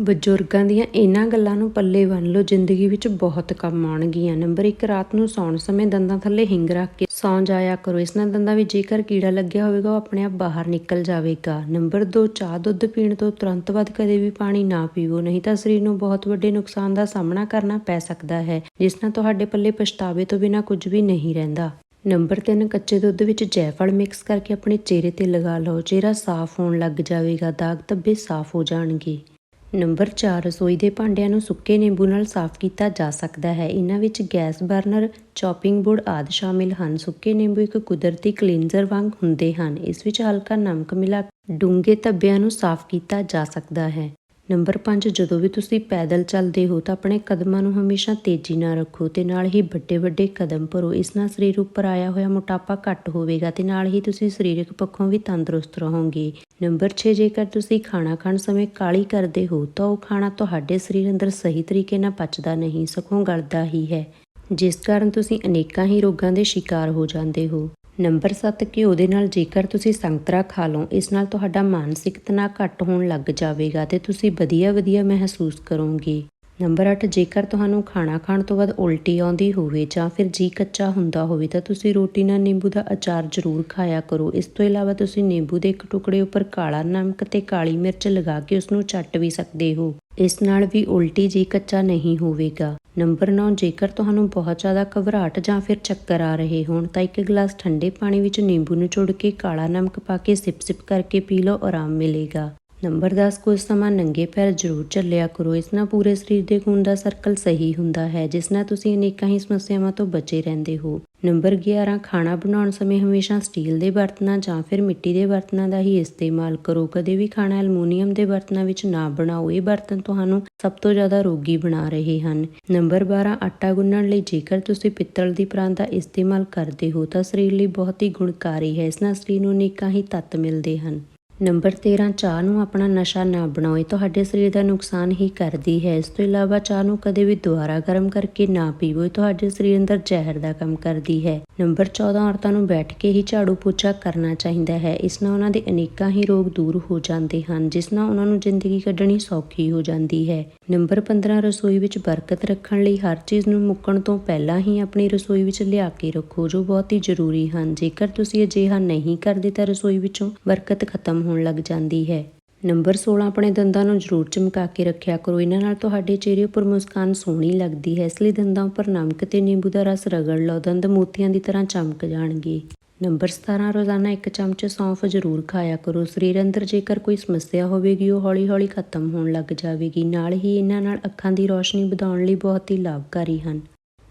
ਬਜ਼ੁਰਗਾਂ ਦੀਆਂ ਇਹਨਾਂ ਗੱਲਾਂ ਨੂੰ ਪੱਲੇ ਬੰਨ ਲਓ, ਜ਼ਿੰਦਗੀ ਵਿੱਚ ਬਹੁਤ ਕੰਮ ਆਉਣਗੀਆਂ। ਨੰਬਰ 1 ਰਾਤ ਨੂੰ ਸੌਣ ਸਮੇਂ ਦੰਦਾਂ ਥੱਲੇ ਹਿੰਗ ਰੱਖ ਕੇ ਸੌਂ ਜਾਇਆ ਕਰੋ। ਇਸ ਨਾਲ ਦੰਦਾਂ ਵਿੱਚ ਜੇਕਰ ਕੀੜਾ ਲੱਗਿਆ ਹੋਵੇਗਾ, ਉਹ ਆਪਣੇ ਆਪ ਬਾਹਰ ਨਿਕਲ ਜਾਵੇਗਾ। ਨੰਬਰ 2 ਚਾਹ, ਦੁੱਧ ਪੀਣ ਤੋਂ ਤੁਰੰਤ ਬਾਅਦ ਕਦੇ ਵੀ ਪਾਣੀ ਨਾ ਪੀਵੋ, ਨਹੀਂ ਤਾਂ ਸਰੀਰ ਨੂੰ ਬਹੁਤ ਵੱਡੇ ਨੁਕਸਾਨ ਦਾ ਸਾਹਮਣਾ ਕਰਨਾ ਪੈ ਸਕਦਾ ਹੈ, ਜਿਸ ਨਾਲ ਤੁਹਾਡੇ ਪੱਲੇ ਪਛਤਾਵੇ ਤੋਂ ਬਿਨਾਂ ਕੁਝ ਵੀ ਨਹੀਂ ਰਹਿੰਦਾ। ਨੰਬਰ 3 ਕੱਚੇ ਦੁੱਧ ਵਿੱਚ ਜੈਫਲ ਮਿਕਸ ਕਰਕੇ ਆਪਣੇ ਚਿਹਰੇ ਤੇ ਲਗਾ ਲਓ। ਚਿਹਰਾ ਸਾਫ਼ ਹੋਣ ਲੱਗ ਜਾਵੇਗਾ, ਦਾਗ ਧੱਬੇ ਸਾਫ਼ ਹੋ ਜਾਣਗੇ। ਨੰਬਰ 4 ਰਸੋਈ ਦੇ ਭਾਂਡਿਆਂ ਨੂੰ ਸੁੱਕੇ ਨਿੰਬੂ ਨਾਲ ਸਾਫ਼ ਕੀਤਾ ਜਾ ਸਕਦਾ ਹੈ। ਇਹਨਾਂ ਵਿੱਚ ਗੈਸ ਬਰਨਰ, ਚੌਪਿੰਗ ਬੋਰਡ ਆਦਿ ਸ਼ਾਮਿਲ ਹਨ। ਸੁੱਕੇ ਨਿੰਬੂ ਇੱਕ ਕੁਦਰਤੀ ਕਲੀਨਜ਼ਰ ਵਾਂਗ ਹੁੰਦੇ ਹਨ। ਇਸ ਵਿੱਚ ਹਲਕਾ ਨਮਕ ਮਿਲਾ ਡੂੰਘੇ ਧੱਬਿਆਂ ਨੂੰ ਸਾਫ਼ ਕੀਤਾ ਜਾ ਸਕਦਾ ਹੈ। ਨੰਬਰ 5 ਜਦੋਂ ਵੀ ਤੁਸੀਂ ਪੈਦਲ ਚੱਲਦੇ ਹੋ ਤਾਂ ਆਪਣੇ ਕਦਮਾਂ ਨੂੰ ਹਮੇਸ਼ਾ ਤੇਜ਼ੀ ਨਾਲ ਰੱਖੋ ਤੇ ਨਾਲ ਹੀ ਵੱਡੇ ਵੱਡੇ ਕਦਮ ਭਰੋ। ਇਸ ਨਾਲ ਸਰੀਰ ਉੱਪਰ ਆਇਆ ਹੋਇਆ ਮੋਟਾਪਾ ਘੱਟ ਹੋਵੇਗਾ ਤੇ ਨਾਲ ਹੀ ਤੁਸੀਂ ਸਰੀਰਕ ਪੱਖੋਂ ਵੀ ਤੰਦਰੁਸਤ ਰਹੋਗੇ। ਨੰਬਰ 6 ਜੇਕਰ ਤੁਸੀਂ ਖਾਣਾ ਖਾਣ ਸਮੇਂ ਕਾਲੀ ਕਰਦੇ ਹੋ ਤਾਂ ਉਹ ਖਾਣਾ ਤੁਹਾਡੇ ਸਰੀਰ ਅੰਦਰ ਸਹੀ ਤਰੀਕੇ ਨਾਲ ਪਚਦਾ ਨਹੀਂ, ਸਗੋਂ ਗਲਦਾ ਹੀ ਹੈ। ਜਿਸ ਕਾਰਨ ਤੁਸੀਂ ਅਨੇਕਾਂ ਹੀ ਰੋਗਾਂ ਦੇ ਸ਼ਿਕਾਰ ਹੋ ਜਾਂਦੇ ਹੋ। ਨੰਬਰ 7 ਘਿਓ ਦੇ ਨਾਲ ਜੇਕਰ ਤੁਸੀਂ ਸੰਤਰਾ ਖਾ ਲਓ, ਇਸ ਨਾਲ ਤੁਹਾਡਾ ਮਾਨਸਿਕ ਤਣਾਅ ਘੱਟ ਹੋਣ ਲੱਗ ਜਾਵੇਗਾ ਤੇ ਤੁਸੀਂ ਵਧੀਆ ਵਧੀਆ ਮਹਿਸੂਸ ਕਰੋਗੇ। ਨੰਬਰ 8 ਜੇਕਰ ਤੁਹਾਨੂੰ ਖਾਣਾ ਖਾਣ ਤੋਂ ਬਾਅਦ ਉਲਟੀ ਆਉਂਦੀ ਹੋਵੇ ਜਾਂ ਫਿਰ ਜੀ ਕੱਚਾ ਹੁੰਦਾ ਹੋਵੇ ਤਾਂ ਤੁਸੀਂ ਰੋਟੀ ਨਾਲ ਨਿੰਬੂ ਦਾ ਅਚਾਰ ਜ਼ਰੂਰ ਖਾਇਆ ਕਰੋ। ਇਸ ਤੋਂ ਇਲਾਵਾ ਤੁਸੀਂ ਨਿੰਬੂ ਦੇ ਇੱਕ ਟੁਕੜੇ ਉੱਪਰ ਕਾਲਾ ਨਮਕ ਤੇ ਕਾਲੀ ਮਿਰਚ ਲਗਾ ਕੇ ਉਸ ਨੂੰ ਚੱਟ ਵੀ ਸਕਦੇ ਹੋ। ਇਸ ਨਾਲ ਵੀ ਉਲਟੀ ਜੀ ਕੱਚਾ ਨਹੀਂ ਹੋਵੇਗਾ। ਨੰਬਰ 9 ਜੇਕਰ ਤੁਹਾਨੂੰ ਬਹੁਤ ਜ਼ਿਆਦਾ ਘਬਰਾਹਟ ਜਾਂ ਫਿਰ ਚੱਕਰ ਆ ਰਹੇ ਹੋਣ ਤਾਂ ਇੱਕ ਗਲਾਸ ਠੰਡੇ ਪਾਣੀ ਵਿੱਚ ਨਿੰਬੂ ਨਿਚੋੜ ਕੇ ਕਾਲਾ ਨਮਕ ਪਾ ਕੇ ਸਿਪ-ਸਿਪ ਕਰਕੇ ਪੀ ਲਓ, ਆਰਾਮ ਮਿਲੇਗਾ। ਨੰਬਰ 10 ਕੁਝ ਸਮਾਂ ਨੰਗੇ ਪੈਰ ਜ਼ਰੂਰ ਚੱਲਿਆ ਕਰੋ। ਇਸ ਨਾਲ ਪੂਰੇ ਸਰੀਰ ਦੇ ਖੂਨ ਦਾ ਸਰਕਲ ਸਹੀ ਹੁੰਦਾ ਹੈ, ਜਿਸ ਨਾਲ ਤੁਸੀਂ ਅਨੇਕਾਂ ਹੀ ਸਮੱਸਿਆਵਾਂ ਤੋਂ ਬਚੇ ਰਹਿੰਦੇ ਹੋ। ਨੰਬਰ 11 ਖਾਣਾ ਬਣਾਉਣ ਸਮੇਂ ਹਮੇਸ਼ਾ ਸਟੀਲ ਦੇ ਬਰਤਨਾਂ ਜਾਂ ਫਿਰ ਮਿੱਟੀ ਦੇ ਬਰਤਨਾਂ ਦਾ ਹੀ ਇਸਤੇਮਾਲ ਕਰੋ। ਕਦੇ ਵੀ ਖਾਣਾ ਐਲੂਮੀਨੀਅਮ ਦੇ ਬਰਤਨਾਂ ਵਿੱਚ ਨਾ ਬਣਾਓ। ਇਹ ਬਰਤਨ ਤੁਹਾਨੂੰ ਸਭ ਤੋਂ ਜ਼ਿਆਦਾ ਰੋਗੀ ਬਣਾ ਰਹੇ ਹਨ। ਨੰਬਰ 12 ਆਟਾ ਗੁੰਨਣ ਲਈ ਜੇਕਰ ਤੁਸੀਂ ਪਿੱਤਲ ਦੀ ਪ੍ਰਾਂਤ ਦਾ ਇਸਤੇਮਾਲ ਕਰਦੇ ਹੋ, ਤਾਂ ਸਰੀਰ ਲਈ ਬਹੁਤ ਹੀ ਗੁਣਕਾਰੀ ਹੈ। ਇਸ ਨਾਲ ਸਰੀਰ ਨੂੰ ਅਨੇਕਾਂ ਹੀ ਤੱਤ ਮਿਲਦੇ ਹਨ। ਨੰਬਰ 13 ਚਾਹ ਨੂੰ ਆਪਣਾ ਨਸ਼ਾ ਨਾ ਬਣਾਓ ਤੁਹਾਡੇ ਸਰੀਰ ਦਾ ਨੁਕਸਾਨ ਹੀ ਕਰਦੀ ਹੈ। ਇਸ ਤੋਂ ਇਲਾਵਾ ਚਾਹ ਨੂੰ ਕਦੇ ਵੀ ਦੁਬਾਰਾ ਗਰਮ ਕਰਕੇ ਨਾ ਪੀਵੋ ਤੁਹਾਡੇ ਸਰੀਰ ਅੰਦਰ ਜ਼ਹਿਰ ਦਾ ਕੰਮ ਕਰਦੀ ਹੈ। ਨੰਬਰ 14 ਔਰਤਾਂ ਨੂੰ ਬੈਠ ਕੇ ਹੀ ਝਾੜੂ ਪੋਚਾ ਕਰਨਾ ਚਾਹੀਦਾ ਹੈ। ਇਸ ਨਾਲ ਉਹਨਾਂ ਦੇ ਅਨੇਕਾਂ ਹੀ ਰੋਗ ਦੂਰ ਹੋ ਜਾਂਦੇ ਹਨ, ਜਿਸ ਨਾਲ ਉਹਨਾਂ ਨੂੰ ਜ਼ਿੰਦਗੀ ਕੱਢਣੀ ਸੌਖੀ ਹੋ ਜਾਂਦੀ ਹੈ। ਨੰਬਰ 15 ਰਸੋਈ ਵਿੱਚ ਬਰਕਤ ਰੱਖਣ ਲਈ ਹਰ ਚੀਜ਼ ਨੂੰ ਮੁੱਕਣ ਤੋਂ ਪਹਿਲਾਂ ਹੀ ਆਪਣੀ ਰਸੋਈ ਵਿੱਚ ਲਿਆ ਕੇ ਰੱਖੋ, ਜੋ ਬਹੁਤ ਹੀ ਜ਼ਰੂਰੀ ਹਨ। ਜੇਕਰ ਤੁਸੀਂ ਅਜਿਹਾ ਨਹੀਂ ਕਰਦੇ ਤਾਂ ਰਸੋਈ ਵਿੱਚੋਂ ਬਰਕਤ ਖਤਮ ਹੋਣ ਲੱਗ ਜਾਂਦੀ ਹੈ। ਨੰਬਰ 16 ਆਪਣੇ ਦੰਦਾਂ ਨੂੰ ਜ਼ਰੂਰ ਚਮਕਾ ਕੇ ਰੱਖਿਆ ਕਰੋ। ਇਹਨਾਂ ਨਾਲ ਤੁਹਾਡੇ ਚਿਹਰੇ ਉੱਪਰ ਮੁਸਕਾਨ ਸੋਹਣੀ ਲੱਗਦੀ ਹੈ। ਇਸ ਲਈ ਦੰਦਾਂ ਉੱਪਰ ਨਮਕ ਤੇ ਨਿੰਬੂ ਦਾ ਰਸ ਰਗੜ ਲਓ। ਦੰਦ ਮੋਤੀਆਂ ਦੀ ਤਰ੍ਹਾਂ ਚਮਕ ਜਾਣਗੇ। ਨੰਬਰ 17 ਰੋਜ਼ਾਨਾ ਇੱਕ ਚਮਚ ਸੌਂਫ ਜ਼ਰੂਰ ਖਾਇਆ ਕਰੋ। ਸਰੀਰ ਅੰਦਰ ਜੇਕਰ ਕੋਈ ਸਮੱਸਿਆ ਹੋਵੇਗੀ, ਉਹ ਹੌਲੀ-ਹੌਲੀ ਖਤਮ ਹੋਣ ਲੱਗ ਜਾਵੇਗੀ। ਨਾਲ ਹੀ ਇਹਨਾਂ ਨਾਲ ਅੱਖਾਂ ਦੀ ਰੋਸ਼ਨੀ ਵਧਾਉਣ ਲਈ ਬਹੁਤ ਹੀ ਲਾਭਕਾਰੀ ਹਨ।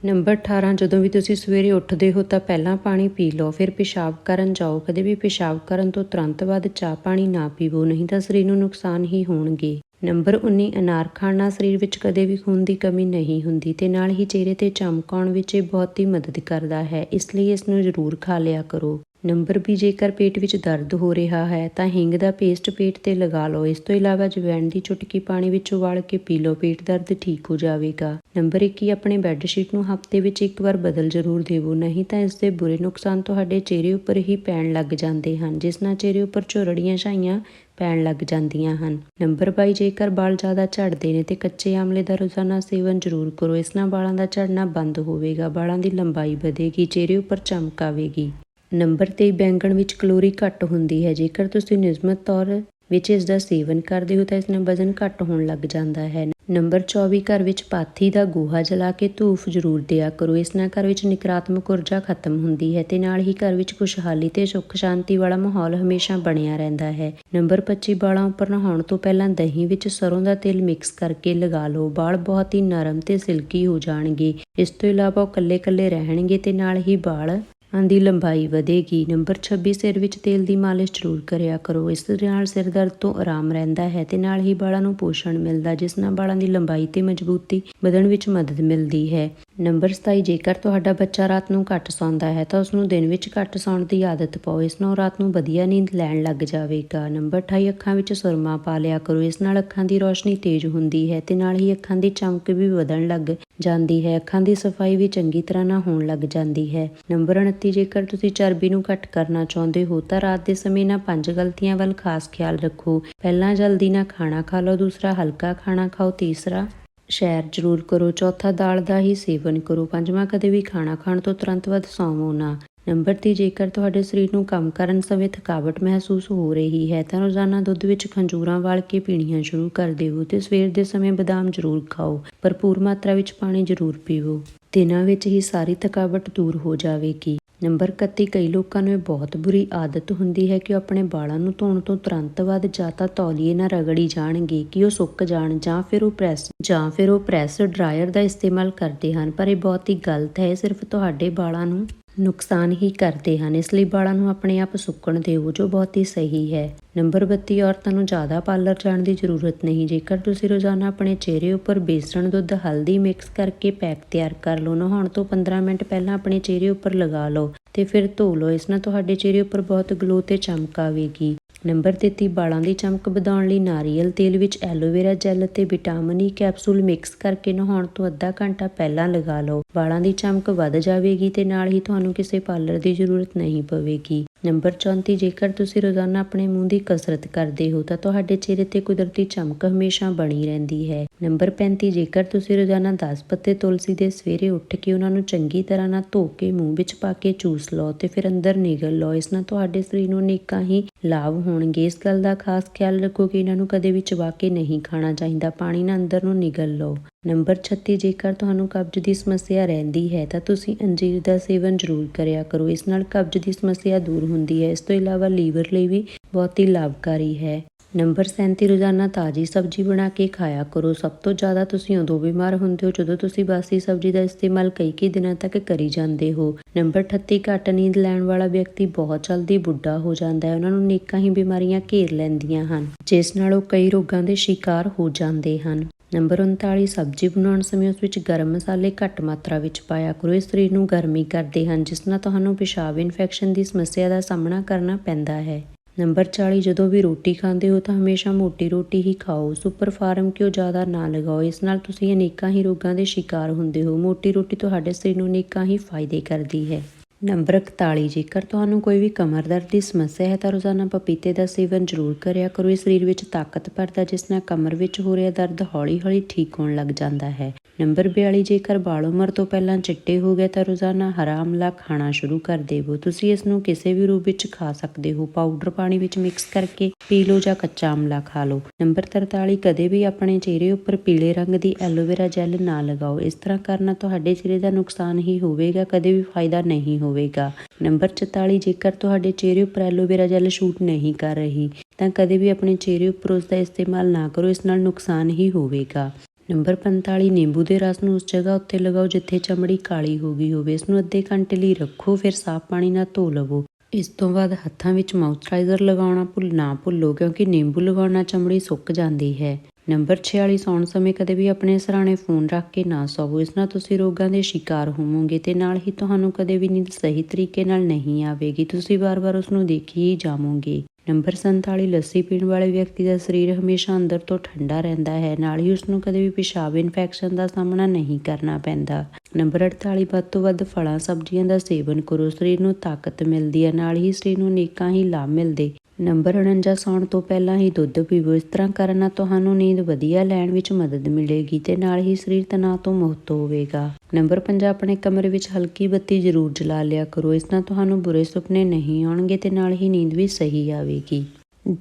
ਨੰਬਰ 18 ਜਦੋਂ ਵੀ ਤੁਸੀਂ ਸਵੇਰੇ ਉੱਠਦੇ ਹੋ ਤਾਂ ਪਹਿਲਾਂ ਪਾਣੀ ਪੀ ਲਓ, ਫਿਰ ਪਿਸ਼ਾਬ ਕਰਨ ਜਾਓ। ਕਦੇ ਵੀ ਪਿਸ਼ਾਬ ਕਰਨ ਤੋਂ ਤੁਰੰਤ ਬਾਅਦ ਚਾਹ ਪਾਣੀ ਨਾ ਪੀਵੋ, ਨਹੀਂ ਤਾਂ ਸਰੀਰ ਨੂੰ ਨੁਕਸਾਨ ਹੀ ਹੋਣਗੇ। ਨੰਬਰ 19 ਅਨਾਰ ਖਾਣ ਨਾਲ ਸਰੀਰ ਵਿੱਚ ਕਦੇ ਵੀ ਖੂਨ ਦੀ ਕਮੀ ਨਹੀਂ ਹੁੰਦੀ ਤੇ ਨਾਲ ਹੀ ਚਿਹਰੇ ਤੇ ਚਮਕ ਆਉਣ ਵਿੱਚ ਇਹ ਬਹੁਤ ਹੀ ਮਦਦ ਕਰਦਾ ਹੈ, ਇਸ ਲਈ ਇਸ ਨੂੰ ਜ਼ਰੂਰ ਖਾ ਲਿਆ ਕਰੋ। ਨੰਬਰ 20 ਜੇਕਰ ਪੇਟ ਵਿੱਚ ਦਰਦ ਹੋ ਰਿਹਾ ਹੈ, ਤਾਂ ਹਿੰਗ ਦਾ ਪੇਸਟ ਪੇਟ ਤੇ ਲਗਾ ਲਓ। ਇਸ ਤੋਂ ਇਲਾਵਾ ਜਵੈਣ ਦੀ ਚੁਟਕੀ ਪਾਣੀ ਵਿੱਚ ਉਬਾਲ ਕੇ ਪੀ ਲਓ। ਪੇਟ ਦਰਦ ਠੀਕ ਹੋ ਜਾਵੇਗਾ। ਨੰਬਰ 21 ਆਪਣੇ ਬੈੱਡ ਸ਼ੀਟ ਨੂੰ ਹਫ਼ਤੇ ਵਿੱਚ ਇੱਕ ਵਾਰ ਬਦਲ ਜ਼ਰੂਰ ਦੇਵੋ, ਨਹੀਂ ਤਾਂ ਇਸ ਦੇ ਬੁਰੇ ਨੁਕਸਾਨ ਤੁਹਾਡੇ ਚਿਹਰੇ ਉੱਪਰ ਹੀ ਪੈਣ ਲੱਗ ਜਾਂਦੇ ਹਨ, ਜਿਸ ਨਾਲ ਚਿਹਰੇ ਉੱਪਰ ਝੁਰੜੀਆਂ ਛਾਈਆਂ ਪੈਣ ਲੱਗ ਜਾਂਦੀਆਂ ਹਨ। ਨੰਬਰ 22 ਜੇਕਰ ਵਾਲ ਜ਼ਿਆਦਾ ਝੜਦੇ ਨੇ ਤੇ ਕੱਚੇ ਆਮਲੇ ਦਾ ਰੋਜ਼ਾਨਾ ਸੇਵਨ ਜ਼ਰੂਰ ਕਰੋ। ਇਸ ਨਾਲ ਵਾਲਾਂ ਦਾ ਝੜਨਾ ਬੰਦ ਹੋਵੇਗਾ। ਵਾਲਾਂ ਦੀ ਲੰਬਾਈ ਵਧੇਗੀ, ਚਿਹਰੇ ਉੱਪਰ ਚਮਕ ਆਵੇਗੀ। ਨੰਬਰ 23 ਬੈਂਗਣ ਵਿੱਚ ਕਲੋਰੀ ਘੱਟ ਹੁੰਦੀ ਹੈ। ਜੇਕਰ ਤੁਸੀਂ ਨਿਯਮਤ ਤੌਰ ਵਿੱਚ ਇਸ ਦਾ ਸੇਵਨ ਕਰਦੇ ਹੋ ਤਾਂ ਇਸ ਨਾਲ ਵਜ਼ਨ ਘੱਟ ਹੋਣ ਲੱਗ ਜਾਂਦਾ ਹੈ। ਨੰਬਰ 24 ਘਰ ਵਿੱਚ ਪਾਥੀ ਦਾ ਗੋਹਾ ਜਲਾ ਕੇ ਧੂਫ ਜ਼ਰੂਰ ਦਿਆ ਕਰੋ। ਇਸ ਨਾਲ ਘਰ ਵਿੱਚ ਨਕਾਰਾਤਮਕ ਊਰਜਾ ਖਤਮ ਹੁੰਦੀ ਹੈ ਤੇ ਨਾਲ ਹੀ ਘਰ ਵਿੱਚ ਖੁਸ਼ਹਾਲੀ ਤੇ ਸੁੱਖ ਸ਼ਾਂਤੀ ਵਾਲਾ ਮਾਹੌਲ ਹਮੇਸ਼ਾ ਬਣਿਆ ਰਹਿੰਦਾ ਹੈ। ਨੰਬਰ 25 ਵਾਲਾਂ ਉੱਪਰ ਨਹਾਉਣ ਤੋਂ ਪਹਿਲਾਂ ਦਹੀਂ ਵਿੱਚ ਸਰੋਂ ਦਾ ਤੇਲ ਮਿਕਸ ਕਰਕੇ ਲਗਾ ਲਓ। ਵਾਲ ਬਹੁਤ ਹੀ ਨਰਮ ਤੇ ਸਿਲਕੀ ਹੋ ਜਾਣਗੇ। ਇਸ ਤੋਂ ਇਲਾਵਾ ਉਹ ਕੱਲੇ-ਕੱਲੇ ਰਹਿਣਗੇ ਤੇ ਨਾਲ ਹੀ ਬਾਲ ਦੀ ਲੰਬਾਈ ਵਧੇਗੀ। ਨੰਬਰ 26 ਸਿਰ ਵਿੱਚ ਤੇਲ ਦੀ ਮਾਲਿਸ਼ ਜ਼ਰੂਰ ਕਰਿਆ ਕਰੋ। ਇਸ ਨਾਲ ਸਿਰ ਦਰਦ ਤੋਂ ਆਰਾਮ ਰਹਿੰਦਾ ਹੈ ਤੇ ਨਾਲ ਹੀ ਬਾਲਾਂ ਨੂੰ ਪੋਸ਼ਣ ਮਿਲਦਾ, ਜਿਸ ਨਾਲ ਬਾਲਾਂ ਦੀ ਲੰਬਾਈ ਤੇ ਮਜ਼ਬੂਤੀ ਵਧਣ ਵਿੱਚ ਮਦਦ ਮਿਲਦੀ ਹੈ। ਨੰਬਰ 27 ਜੇਕਰ ਤੁਹਾਡਾ ਬੱਚਾ ਰਾਤ ਨੂੰ ਘੱਟ ਸੌਂਦਾ ਹੈ, ਤਾਂ ਉਸ ਨੂੰ ਦਿਨ ਵਿੱਚ ਘੱਟ ਸੌਣ ਦੀ ਆਦਤ ਪਾਓ। ਇਸ ਨਾਲ ਰਾਤ ਨੂੰ ਵਧੀਆ ਨੀਂਦ ਲੈਣ ਲੱਗ ਜਾਵੇਗਾ। ਨੰਬਰ 28 ਅੱਖਾਂ ਵਿੱਚ ਸੁਰਮਾ ਪਾ ਲਿਆ ਕਰੋ। ਇਸ ਨਾਲ ਅੱਖਾਂ ਦੀ ਰੋਸ਼ਨੀ ਤੇਜ਼ ਹੁੰਦੀ ਹੈ ਤੇ ਨਾਲ ਹੀ ਅੱਖਾਂ ਦੀ ਚਮਕ ਵੀ ਵਧਣ ਲੱਗ ਜਾਂਦੀ ਹੈ। ਅੱਖਾਂ ਦੀ ਸਫ਼ਾਈ ਵੀ ਚੰਗੀ ਤਰ੍ਹਾਂ ਨਾਲ ਹੋਣ ਲੱਗ ਜਾਂਦੀ ਹੈ। ਨੰਬਰ 29 ਜੇਕਰ ਤੁਸੀਂ ਚਰਬੀ ਨੂੰ ਘੱਟ ਕਰਨਾ ਚਾਹੁੰਦੇ ਹੋ, ਤਾਂ ਰਾਤ ਦੇ ਸਮੇਂ ਨਾ ਪੰਜ ਗਲਤੀਆਂ ਵੱਲ ਖਾਸ ਖਿਆਲ ਰੱਖੋ। ਪਹਿਲਾਂ ਜਲਦੀ ਨਾ ਖਾਣਾ ਖਾ ਲਓ, ਦੂਸਰਾ ਹਲਕਾ ਖਾਣਾ ਖਾਓ, ਤੀਸਰਾ ਸ਼ੈਰ ਜ਼ਰੂਰ ਕਰੋ, ਚੌਥਾ ਦਾਲ ਦਾ ਹੀ ਸੇਵਨ ਕਰੋ, ਪੰਜਵਾਂ ਕਦੇ ਵੀ ਖਾਣਾ ਖਾਣ ਤੋਂ ਤੁਰੰਤ ਬਾਅਦ ਸੌਵੋ ਨਾ। ਨੰਬਰ 3 ਜੇਕਰ ਤੁਹਾਡੇ ਸਰੀਰ ਨੂੰ ਕੰਮ ਕਰਨ ਸਮੇਂ ਥਕਾਵਟ ਮਹਿਸੂਸ ਹੋ ਰਹੀ ਹੈ, ਤਾਂ ਰੋਜ਼ਾਨਾ ਦੁੱਧ ਵਿੱਚ ਖੰਜੂਰਾਂ ਵਾਲ ਕੇ ਪੀਣੀਆਂ ਸ਼ੁਰੂ ਕਰ ਦਿਓ ਤੇ ਸਵੇਰ ਦੇ ਸਮੇਂ ਬਦਾਮ ਜ਼ਰੂਰ ਖਾਓ। ਭਰਪੂਰ ਮਾਤਰਾ ਵਿੱਚ ਪਾਣੀ ਜ਼ਰੂਰ ਪੀਵੋ ਦਿਨਾਂ ਵਿੱਚ ਹੀ ਸਾਰੀ ਥਕਾਵਟ ਦੂਰ ਹੋ ਜਾਵੇਗੀ। ਨੰਬਰ 31 ਕਈ ਲੋਕਾਂ ਨੂੰ ਇਹ ਬਹੁਤ ਬੁਰੀ ਆਦਤ ਹੁੰਦੀ ਹੈ ਕਿ ਉਹ ਆਪਣੇ ਵਾਲਾਂ ਨੂੰ ਧੋਣ ਤੋਂ ਤੁਰੰਤ ਬਾਅਦ ਜਾਂ ਤਾਂ ਤੌਲੀਏ ਨਾਲ ਰਗੜੀ ਜਾਣਗੇ ਕਿ ਉਹ ਸੁੱਕ ਜਾਣ ਜਾਂ ਫਿਰ ਉਹ ਪ੍ਰੈਸ, ਜਾਂ ਫਿਰ ਉਹ ਪ੍ਰੈਸ ਡਰਾਇਰ ਦਾ ਇਸਤੇਮਾਲ ਕਰਦੇ ਹਨ। ਪਰ ਇਹ ਬਹੁਤ ਹੀ ਗਲਤ ਹੈ ਸਿਰਫ ਤੁਹਾਡੇ ਵਾਲਾਂ ਨੂੰ ਨੁਕਸਾਨ ਹੀ ਕਰਦੇ ਹਨ। ਇਸ ਲਈ ਵਾਲਾਂ ਨੂੰ ਆਪਣੇ ਆਪ ਸੁੱਕਣ ਦਿਓ, ਜੋ ਬਹੁਤ ਹੀ ਸਹੀ ਹੈ। ਨੰਬਰ 32 ਔਰਤਾਂ ਨੂੰ ਜ਼ਿਆਦਾ ਪਾਰਲਰ ਜਾਣ ਦੀ ਜ਼ਰੂਰਤ ਨਹੀਂ। ਜੇਕਰ ਤੁਸੀਂ ਰੋਜ਼ਾਨਾ ਆਪਣੇ ਚਿਹਰੇ ਉੱਪਰ ਬੇਸਣ ਦੁੱਧ ਹਲਦੀ ਮਿਕਸ ਕਰਕੇ ਪੈਕ ਤਿਆਰ ਕਰ ਲਓ, ਨਹਾਉਣ ਤੋਂ 15 ਮਿੰਟ ਪਹਿਲਾਂ ਆਪਣੇ ਚਿਹਰੇ ਉੱਪਰ ਲਗਾ ਲਓ ਤੇ ਫਿਰ ਧੋ ਲਓ। ਇਸ ਨਾਲ ਤੁਹਾਡੇ ਚਿਹਰੇ ਉੱਪਰ ਬਹੁਤ ਗਲੋ ਤੇ ਚਮਕ ਆਵੇਗੀ। ਨੰਬਰ 33 ਵਾਲਾਂ ਦੀ ਚਮਕ ਵਧਾਉਣ ਲਈ ਨਾਰੀਅਲ ਤੇਲ ਵਿੱਚ ਐਲੋਵੇਰਾ ਜੈਲ ਅਤੇ ਵਿਟਾਮਿਨ ਈ ਕੈਪਸੂਲ ਮਿਕਸ ਕਰਕੇ ਨਹਾਉਣ ਤੋਂ ਅੱਧਾ ਘੰਟਾ ਪਹਿਲਾਂ ਲਗਾ ਲਓ। ਵਾਲਾਂ ਦੀ ਚਮਕ ਵੱਧ ਜਾਵੇਗੀ ਤੇ ਨਾਲ ਹੀ ਤੁਹਾਨੂੰ ਕਿਸੇ ਪਾਰਲਰ ਦੀ ਜ਼ਰੂਰਤ ਨਹੀਂ ਪਵੇਗੀ। ਨੰਬਰ 34 ਜੇਕਰ ਤੁਸੀਂ ਰੋਜ਼ਾਨਾ ਆਪਣੇ ਮੂੰਹ ਦੀ ਕਸਰਤ ਕਰਦੇ ਹੋ, ਤਾਂ ਤੁਹਾਡੇ ਚਿਹਰੇ ਤੇ ਕੁਦਰਤੀ ਚਮਕ ਹਮੇਸ਼ਾ ਬਣੀ ਰਹਿੰਦੀ ਹੈ। ਨੰਬਰ 35 ਜੇਕਰ ਤੁਸੀਂ ਰੋਜ਼ਾਨਾ 10 ਪੱਤੇ ਤੁਲਸੀ ਦੇ ਸਵੇਰੇ ਉੱਠ ਕੇ ਉਹਨਾਂ ਨੂੰ ਚੰਗੀ ਤਰ੍ਹਾਂ ਨਾਲ ਧੋ ਕੇ ਮੂੰਹ ਵਿੱਚ ਪਾ ਕੇ ਚੂਸ ਲਓ ਤੇ ਫਿਰ ਅੰਦਰ ਨਿਗਲ ਲਓ, ਇਸ ਨਾਲ ਤੁਹਾਡੇ ਸਰੀਰ ਨੂੰ ਅਨੇਕਾਂ ਹੀ ਲਾਭ ਹੋਣਗੇ। ਇਸ ਗੱਲ ਦਾ ਖਾਸ ਖਿਆਲ ਰੱਖੋ ਕਿ ਇਹਨਾਂ ਨੂੰ ਕਦੇ ਵੀ ਚਬਾ ਕੇ ਨਹੀਂ ਖਾਣਾ ਚਾਹੀਦਾ। ਪਾਣੀ ਨਾਲ ਅੰਦਰ ਨੂੰ ਨਿਗਲ ਲਓ। ਨੰਬਰ 36 ਜੇਕਰ ਤੁਹਾਨੂੰ ਕਬਜ਼ ਦੀ ਸਮੱਸਿਆ ਰਹਿੰਦੀ ਹੈ, ਤਾਂ ਤੁਸੀਂ ਅੰਜੀਰ ਦਾ ਸੇਵਨ ਜ਼ਰੂਰ ਕਰਿਆ ਕਰੋ। ਇਸ ਨਾਲ ਕਬਜ਼ ਦੀ ਸਮੱਸਿਆ ਦੂਰ ਹੁੰਦੀ ਹੈ। ਇਸ ਤੋਂ ਇਲਾਵਾ ਲੀਵਰ ਲਈ ਵੀ ਬਹੁਤ ਹੀ ਲਾਭਕਾਰੀ ਹੈ। ਨੰਬਰ 37 ਰੋਜ਼ਾਨਾ ਤਾਜ਼ੀ ਸਬਜ਼ੀ ਬਣਾ ਕੇ ਖਾਇਆ ਕਰੋ। ਸਭ ਤੋਂ ਜ਼ਿਆਦਾ ਤੁਸੀਂ ਉਦੋਂ ਬਿਮਾਰ ਹੁੰਦੇ ਹੋ, ਜਦੋਂ ਤੁਸੀਂ ਬਾਸੀ ਸਬਜ਼ੀ ਦਾ ਇਸਤੇਮਾਲ ਕਈ ਕਈ ਦਿਨਾਂ ਤੱਕ ਕਰੀ ਜਾਂਦੇ ਹੋ। ਨੰਬਰ 38 ਘੱਟ ਨੀਂਦ ਲੈਣ ਵਾਲਾ ਵਿਅਕਤੀ ਬਹੁਤ ਜਲਦੀ ਬੁੱਢਾ ਹੋ ਜਾਂਦਾ ਹੈ। ਉਹਨਾਂ ਨੂੰ ਨੇਕਾਂ ਹੀ ਬਿਮਾਰੀਆਂ ਘੇਰ ਲੈਂਦੀਆਂ ਹਨ, ਜਿਸ ਨਾਲ ਉਹ ਕਈ ਰੋਗਾਂ ਦੇ ਸ਼ਿਕਾਰ ਹੋ ਜਾਂਦੇ ਹਨ। ਨੰਬਰ 39 ਸਬਜ਼ੀ ਬਣਾਉਣ ਸਮੇਂ ਉਸ ਵਿੱਚ ਗਰਮ ਮਸਾਲੇ ਘੱਟ ਮਾਤਰਾ ਵਿੱਚ ਪਾਇਆ ਕਰੋ। ਇਹ ਸਰੀਰ ਨੂੰ ਗਰਮੀ ਕਰਦੇ ਹਨ, ਜਿਸ ਨਾਲ ਤੁਹਾਨੂੰ ਪਿਸ਼ਾਬ ਇਨਫੈਕਸ਼ਨ ਦੀ ਸਮੱਸਿਆ ਦਾ ਸਾਹਮਣਾ ਕਰਨਾ ਪੈਂਦਾ ਹੈ। ਨੰਬਰ 40 ਜਦੋਂ ਵੀ ਰੋਟੀ ਖਾਂਦੇ ਹੋ ਤਾਂ ਹਮੇਸ਼ਾ ਮੋਟੀ ਰੋਟੀ ਹੀ ਖਾਓ। ਸੁਪਰ ਫਾਰਮ ਕਿਉਂ ਜ਼ਿਆਦਾ ਨਾ ਲਗਾਓ? ਇਸ ਨਾਲ ਤੁਸੀਂ ਅਨੇਕਾਂ ਹੀ ਰੋਗਾਂ ਦੇ ਸ਼ਿਕਾਰ ਹੁੰਦੇ ਹੋ। ਮੋਟੀ ਰੋਟੀ ਤੁਹਾਡੇ ਸਰੀਰ ਨੂੰ ਅਨੇਕਾਂ ਹੀ ਫਾਇਦੇ ਕਰਦੀ ਹੈ। ਨੰਬਰ 41 ਜੇਕਰ ਤੁਹਾਨੂੰ ਕੋਈ ਵੀ ਕਮਰ ਦਰਦ ਦੀ ਸਮੱਸਿਆ ਹੈ ਤਾਂ ਰੋਜ਼ਾਨਾ ਪਪੀਤੇ ਦਾ ਸੇਵਨ ਜ਼ਰੂਰ ਕਰਿਆ ਕਰੋ। ਇਹ ਸਰੀਰ ਵਿੱਚ ਤਾਕਤ ਭਰਦਾ ਜਿਸ ਨਾਲ ਕਮਰ ਵਿੱਚ ਹੋ ਰਿਹਾ ਦਰਦ ਹੌਲੀ-ਹੌਲੀ ਠੀਕ ਹੋਣ ਲੱਗ ਜਾਂਦਾ ਹੈ। ਨੰਬਰ 42 ਜੇਕਰ ਬਾਲ ਉਮਰ ਤੋਂ ਪਹਿਲਾਂ ਚਿੱਟੇ ਹੋ ਗਏ ਤਾਂ ਰੋਜ਼ਾਨਾ ਹਰਾ ਆਮਲਾ ਖਾਣਾ ਸ਼ੁਰੂ ਕਰ ਦੇਵੋ। ਤੁਸੀਂ ਇਸ ਨੂੰ ਕਿਸੇ ਵੀ ਰੂਪ ਵਿੱਚ ਖਾ ਸਕਦੇ ਹੋ। ਪਾਊਡਰ ਪਾਣੀ ਵਿੱਚ ਮਿਕਸ ਕਰਕੇ ਪੀ ਲਓ ਜਾਂ ਕੱਚਾ ਆਮਲਾ ਖਾ ਲਓ। ਨੰਬਰ 43 ਕਦੇ ਵੀ ਆਪਣੇ ਚਿਹਰੇ ਉੱਪਰ ਪੀਲੇ ਰੰਗ ਦੀ ਐਲੋਵੇਰਾ ਜੈਲ ਨਾ ਲਗਾਓ। ਇਸ ਤਰ੍ਹਾਂ ਕਰਨਾ ਤੁਹਾਡੇ ਚਿਹਰੇ ਦਾ ਨੁਕਸਾਨ ਹੀ ਹੋਵੇਗਾ, ਕਦੇ ਵੀ ਫਾਇਦਾ ਨਹੀਂ ਹੋ ਹੋਵੇਗਾ। ਨੰਬਰ 44 ਜੇਕਰ ਤੁਹਾਡੇ ਚਿਹਰੇ ਉੱਪਰ ਐਲੋਵੇਰਾ ਜੈਲ ਸ਼ੂਟ ਨਹੀਂ ਕਰ ਰਹੀ, ਤਾਂ ਕਦੇ ਵੀ ਆਪਣੇ ਚਿਹਰੇ ਉੱਪਰ ਉਸ ਦਾ ਇਸਤੇਮਾਲ ਨਾ ਕਰੋ, ਇਸ ਨਾਲ ਨੁਕਸਾਨ ਹੀ ਹੋਵੇਗਾ। ਨੰਬਰ 45 ਨਿੰਬੂ ਦੇ ਰਸ ਨੂੰ ਉਸ ਜਗ੍ਹਾ ਉੱਤੇ ਲਗਾਓ ਜਿੱਥੇ ਚਮੜੀ ਕਾਲੀ ਹੋ ਗਈ ਹੋਵੇ। ਇਸ ਨੂੰ ਅੱਧੇ ਘੰਟੇ ਲਈ ਰੱਖੋ, ਫਿਰ ਸਾਫ਼ ਪਾਣੀ ਨਾਲ ਧੋ ਲਵੋ। ਇਸ ਤੋਂ ਬਾਅਦ ਹੱਥਾਂ ਵਿੱਚ ਮਾਇਸਚਰਾਈਜ਼ਰ ਲਗਾਉਣਾ ਭੁੱਲ ਨਾ ਭੁੱਲੋ, ਕਿਉਂਕਿ ਨਿੰਬੂ ਲਗਾਉਣਾ ਚਮੜੀ ਸੁੱਕ ਜਾਂਦੀ ਹੈ। ਨੰਬਰ 46 ਸੌਣ ਸਮੇਂ ਕਦੇ ਵੀ ਆਪਣੇ ਸਰਾਣੇ ਫੋਨ ਰੱਖ ਕੇ ਨਾ ਸੌਵੋ। ਇਸ ਨਾਲ ਤੁਸੀਂ ਰੋਗਾਂ ਦੇ ਸ਼ਿਕਾਰ ਹੋਵੋਗੇ ਤੇ ਨਾਲ ਹੀ ਤੁਹਾਨੂੰ ਕਦੇ ਵੀ ਨੀਂਦ ਸਹੀ ਤਰੀਕੇ ਨਾਲ ਨਹੀਂ ਆਵੇਗੀ। ਤੁਸੀਂ ਵਾਰ-ਵਾਰ ਉਸ ਨੂੰ ਦੇਖੀ ਹੀ ਜਾਵੋਗੇ। ਨੰਬਰ 47 ਲੱਸੀ ਪੀਣ ਵਾਲੇ ਵਿਅਕਤੀ ਦਾ ਸਰੀਰ ਹਮੇਸ਼ਾ ਅੰਦਰ ਤੋਂ ਠੰਡਾ ਰਹਿੰਦਾ ਹੈ। ਨਾਲ ਹੀ ਉਸ ਨੂੰ ਕਦੇ ਵੀ ਪਿਸ਼ਾਬ ਇਨਫੈਕਸ਼ਨ ਦਾ ਸਾਹਮਣਾ ਨਹੀਂ ਕਰਨਾ ਪੈਂਦਾ। ਨੰਬਰ 48 ਵੱਧ ਤੋਂ ਵੱਧ ਫਲਾਂ, ਸਬਜ਼ੀਆਂ ਦਾ ਸੇਵਨ ਕਰੋ। ਸਰੀਰ ਨੂੰ ਤਾਕਤ ਮਿਲਦੀ ਹੈ। ਨਾਲ ਹੀ ਸਰੀਰ ਨੂੰ ਨੇਕਾਂ ਹੀ ਲਾਭ ਮਿਲਦੇ ਨੰਬਰ 49 ਸੌਣ ਤੋਂ ਪਹਿਲਾਂ ਹੀ ਦੁੱਧ ਪੀਵੋ। ਇਸ ਤਰ੍ਹਾਂ ਕਰਨ ਨਾਲ ਤੁਹਾਨੂੰ ਨੀਂਦ ਵਧੀਆ ਲੈਣ ਵਿੱਚ ਮਦਦ ਮਿਲੇਗੀ ਤੇ ਨਾਲ ਹੀ ਸਰੀਰ ਤਣਾਅ ਤੋਂ ਮੁਕਤ ਹੋਵੇਗਾ। ਨੰਬਰ 5 ਆਪਣੇ ਕਮਰੇ ਵਿੱਚ ਹਲਕੀ ਬੱਤੀ ਜ਼ਰੂਰ ਜਲਾ ਲਿਆ ਕਰੋ। ਇਸ ਨਾਲ ਤੁਹਾਨੂੰ ਬੁਰੇ ਸੁਪਨੇ ਨਹੀਂ ਆਉਣਗੇ ਤੇ ਨਾਲ ਹੀ ਨੀਂਦ ਵੀ ਸਹੀ ਆਵੇਗੀ।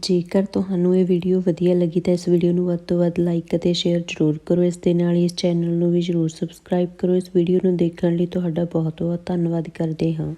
ਜੇਕਰ ਤੁਹਾਨੂੰ ਇਹ ਵੀਡੀਓ ਵਧੀਆ ਲੱਗੀ ਤਾਂ ਇਸ ਵੀਡੀਓ ਨੂੰ ਵੱਧ ਤੋਂ ਵੱਧ ਲਾਈਕ ਅਤੇ ਸ਼ੇਅਰ ਜ਼ਰੂਰ ਕਰੋ। ਇਸ ਦੇ ਨਾਲ ਹੀ ਇਸ ਚੈਨਲ ਨੂੰ ਵੀ ਜ਼ਰੂਰ ਸਬਸਕ੍ਰਾਈਬ ਕਰੋ। ਇਸ ਵੀਡੀਓ ਨੂੰ ਦੇਖਣ ਲਈ ਤੁਹਾਡਾ ਬਹੁਤ ਬਹੁਤ ਧੰਨਵਾਦ ਕਰਦੇ ਹਾਂ।